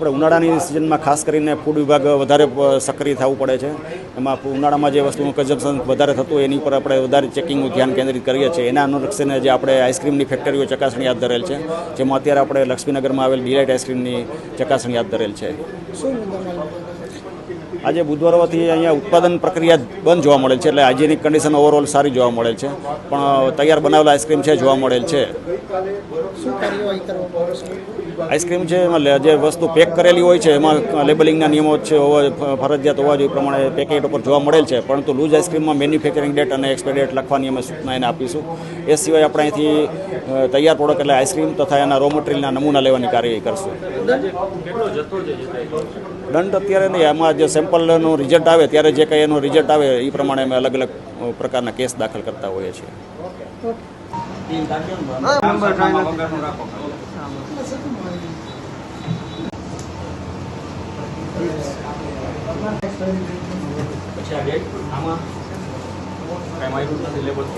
આપણે ઉનાળાની સિઝનમાં ખાસ કરીને ફૂડ વિભાગ વધારે સક્રિય થવું પડે છે. એમાં ઉનાળામાં જે વસ્તુનું કન્ઝમ્પશન વધારે થતું હોય એની પર આપણે વધારે ચેકિંગનું ધ્યાન કેન્દ્રિત કરીએ છીએ. એના અનુલક્ષીને જે આપણે આઈસ્ક્રીમની ફેક્ટરીઓ ચકાસણી હાથ ધરેલ છે જેમાં અત્યારે આપણે લક્ષ્મીનગરમાં આવેલ ડિલાઇટ આઈસ્ક્રીમની ચકાસણી હાથ ધરેલ છે. આજે બુધવાર હોવાથી અહીંયા ઉત્પાદન પ્રક્રિયા બંધ જોવા મળેલ છે એટલે હાઇજેનિક કન્ડિશન ઓવરઓલ સારી જોવા મળેલ છે. પણ તૈયાર બનાવેલા આઈસ્ક્રીમ છે જોવા મળેલ છે. આઈસ્ક્રીમ છે જે વસ્તુ પેક કરેલી હોય છે, એમાં લેબલિંગના નિયમો છે હોવા ફરજિયાત હોવા જોઈએ પ્રમાણે પેકેટ ઉપર જોવા મળેલ છે, પરંતુ લૂઝ આઈસ્ક્રીમમાં મેન્યુફેક્ચરિંગ ડેટ અને એક્સપાયર ડેટ લખવાની અમે સૂચના એને આપીશું. એ સિવાય આપણે અહીંથી તૈયાર પ્રોડક્ટ એટલે આઈસ્ક્રીમ તથા એના રો મટીરિયલના નમૂના લેવાની કાર્યવાહી કરશું. દંડ અત્યારે નહીં આમાં જે સેમ્પલનું રિઝલ્ટ આવે, ત્યારે જે કંઈ એનું રિઝલ્ટ આવે, એ પ્રમાણે અમે અલગ અલગ પ્રકારના કેસ દાખલ કરતા હોઈએ છીએ. પછી આ ડેટ આમાં પ્રાઇમરી મારી સિલેબસ